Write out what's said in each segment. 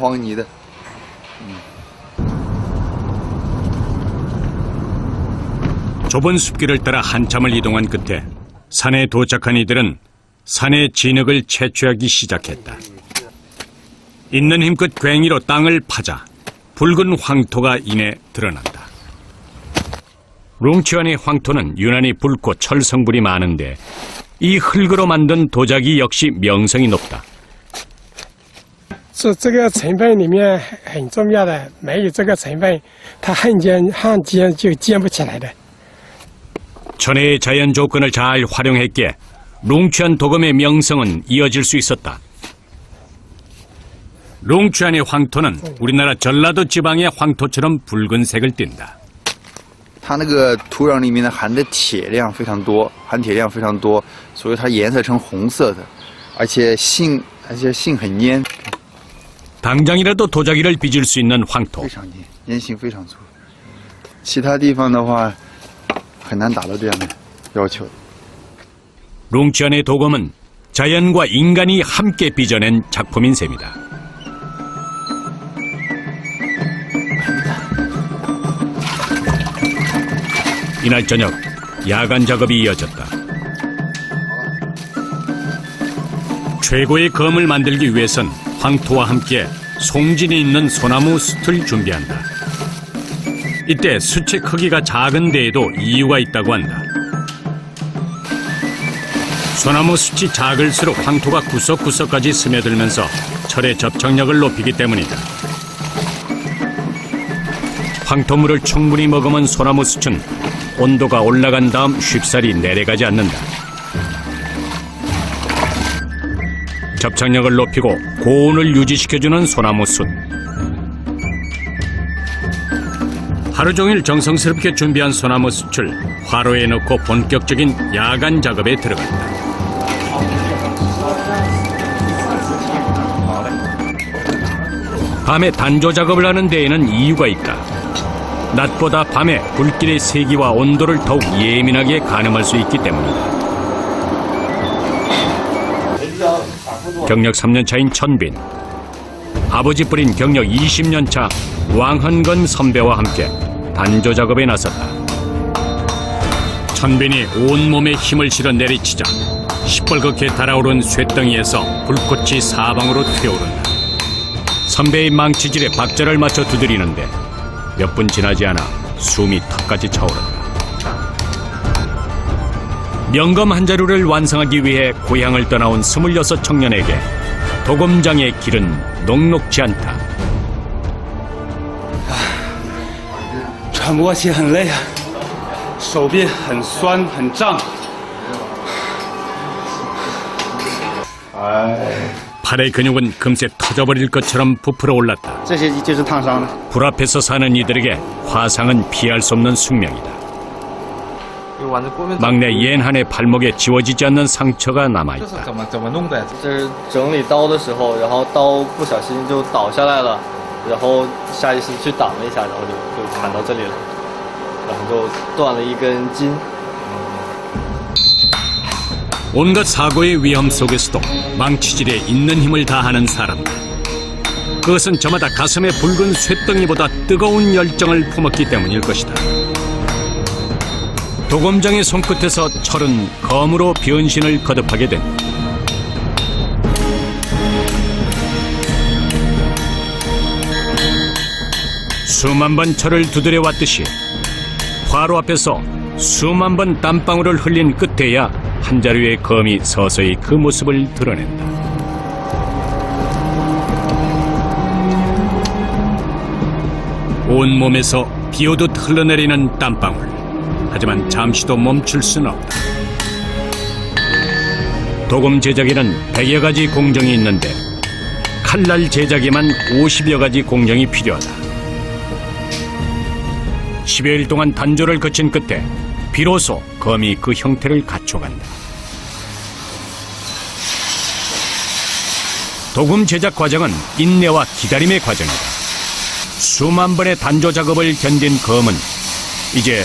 黄泥的。 좁은 숲길을 따라 한참을 이동한 끝에 산에 도착한 이들은 산의 진흙을 채취하기 시작했다. 있는 힘껏 괭이로 땅을 파자 붉은 황토가 이내 드러난다. 롱치안의 황토는 유난히 붉고 철 성분이 많은데 이 흙으로 만든 도자기 역시 명성이 높다. 是这个成分里面很重要的，没有这个成分，它焊接焊接就建不起来的。 천혜의 자연 조건을 잘 활용했기에 롱취안 도금의 명성은 이어질 수 있었다. 롱취안의 황토는 우리나라 전라도 지방의 황토처럼 붉은색을 띈다. 它那个土壤里面呢含的铁量非常多，含铁量非常多，所以它颜色呈红色的，而且性而且性很粘， 당장이라도 도자기를 빚을 수 있는 황토. 룽치안의 도검은 자연과 인간이 함께 빚어낸 작품인 셈이다. 이날 저녁 야간 작업이 이어졌다. 최고의 검을 만들기 위해선 황토와 함께 송진이 있는 소나무 숯을 준비한다. 이때 숯의 크기가 작은 데에도 이유가 있다고 한다. 소나무 숯이 작을수록 황토가 구석구석까지 스며들면서 철의 접착력을 높이기 때문이다. 황토물을 충분히 머금은 소나무 숯은 온도가 올라간 다음 쉽사리 내려가지 않는다. 접착력을 높이고 고온을 유지시켜주는 소나무 숯. 하루 종일 정성스럽게 준비한 소나무 숯을 화로에 넣고 본격적인 야간 작업에 들어간다. 밤에 단조 작업을 하는 데에는 이유가 있다. 낮보다 밤에 불길의 세기와 온도를 더욱 예민하게 가늠할 수 있기 때문이다. 경력 3년 차인 천빈. 아버지 뿌린 경력 20년 차 왕헌건 선배와 함께 단조 작업에 나섰다. 천빈이 온몸에 힘을 실어 내리치자 시뻘겋게 달아오른 쇳덩이에서 불꽃이 사방으로 튀어오른다. 선배의 망치질에 박자를 맞춰 두드리는데 몇 분 지나지 않아 숨이 턱까지 차오른다. 명검 한 자루를 완성하기 위해 고향을 떠나온 스물여섯 청년에게 도검장의 길은 녹록지 않다. 喘不过气，很累啊，手臂很酸很胀。 팔의 근육은 금세 터져버릴 것처럼 부풀어 올랐다. 这些就是烫伤的。 불 앞에서 사는 이들에게 화상은 피할 수 없는 숙명이다. 막내 옌한의 발목에 지워지지 않는 상처가 남아 있다. 온갖 사고의 위험 속에서도 망치질에 있는 힘을 다하는 사람들. 그것은 저마다 가슴에 붉은 쇳덩이보다 뜨거운 열정을 품었기 때문일 것이다. 도검장의 손끝에서 철은 검으로 변신을 거듭하게 된다. 수만 번 철을 두드려 왔듯이 화로 앞에서 수만 번 땀방울을 흘린 끝에야 한 자루의 검이 서서히 그 모습을 드러낸다. 온 몸에서 비오듯 흘러내리는 땀방울. 하지만 잠시도 멈출 수는 없다. 도금 제작에는 100여 가지 공정이 있는데 칼날 제작에만 50여 가지 공정이 필요하다. 10여일 동안 단조를 거친 끝에 비로소 검이 그 형태를 갖춰간다. 도금 제작 과정은 인내와 기다림의 과정이다. 수만 번의 단조 작업을 견딘 검은 이제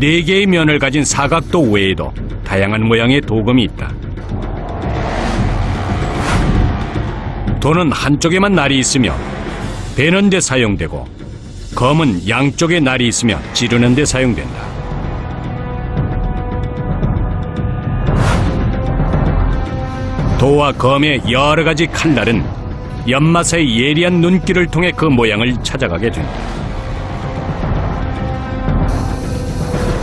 네 개의 면을 가진 사각도 외에도 다양한 모양의 도금이 있다. 도는 한쪽에만 날이 있으며 베는 데 사용되고 검은 양쪽에 날이 있으며 찌르는 데 사용된다. 도와 검의 여러 가지 칼날은 연마사의 예리한 눈길을 통해 그 모양을 찾아가게 된다.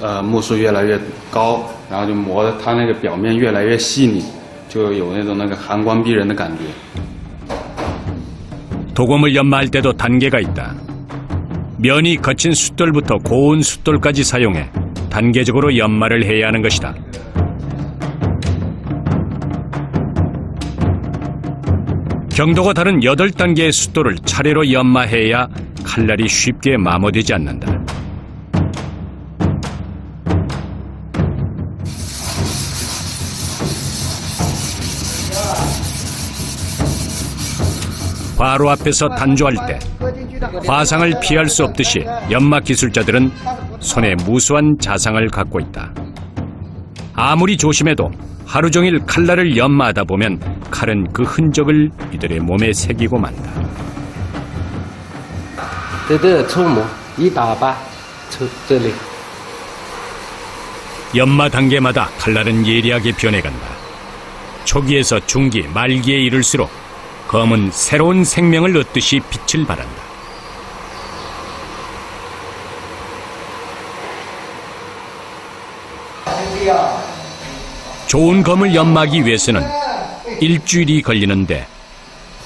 呃目数越来越高，然后就磨的它那个表面越来越细腻，就有那种那个寒光逼人的感觉。 도검을 연마할 때도 단계가 있다. 면이 거친 숫돌부터 고운 숫돌까지 사용해 단계적으로 연마를 해야 하는 것이다. 경도가 다른 8단계의 숫돌을 차례로 연마해야 칼날이 쉽게 마모되지 않는다. 바로 앞에서 단조할 때 화상을 피할 수 없듯이 연마 기술자들은 손에 무수한 자상을 갖고 있다. 아무리 조심해도 하루 종일 칼날을 연마하다 보면 칼은 그 흔적을 이들의 몸에 새기고 만다. 对对的触摸，一打八，出这里。 연마 단계마다 칼날은 예리하게 변해간다. 초기에서 중기, 말기에 이를수록 검은 새로운 생명을 얻듯이 빛을 발한다. 좋은 검을 연마하기 위해서는 일주일이 걸리는데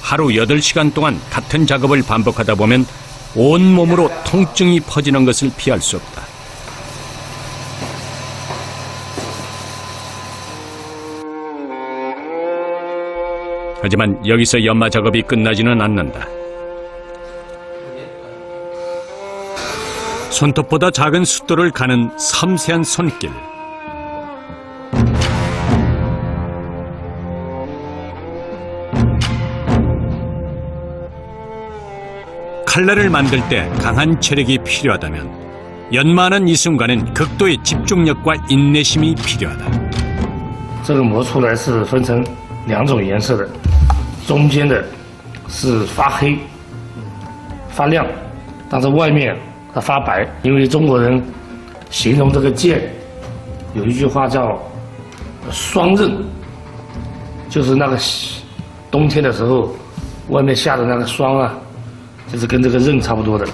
하루 8시간 동안 같은 작업을 반복하다 보면 온몸으로 통증이 퍼지는 것을 피할 수 없다. 하지만 여기서 연마 작업이 끝나지는 않는다. 손톱보다 작은 숫돌을 가는 섬세한 손길. 칼날을 만들 때 강한 체력이 필요하다면 연마하는 이 순간엔 극도의 집중력과 인내심이 필요하다. 这个磨出来是分成两种颜色的， 中间的是发黑、发亮，但是外面它发白。因为中国人形容这个剑有一句话叫“霜刃”，就是那个冬天的时候，外面下的那个霜啊，就是跟这个刃差不多的。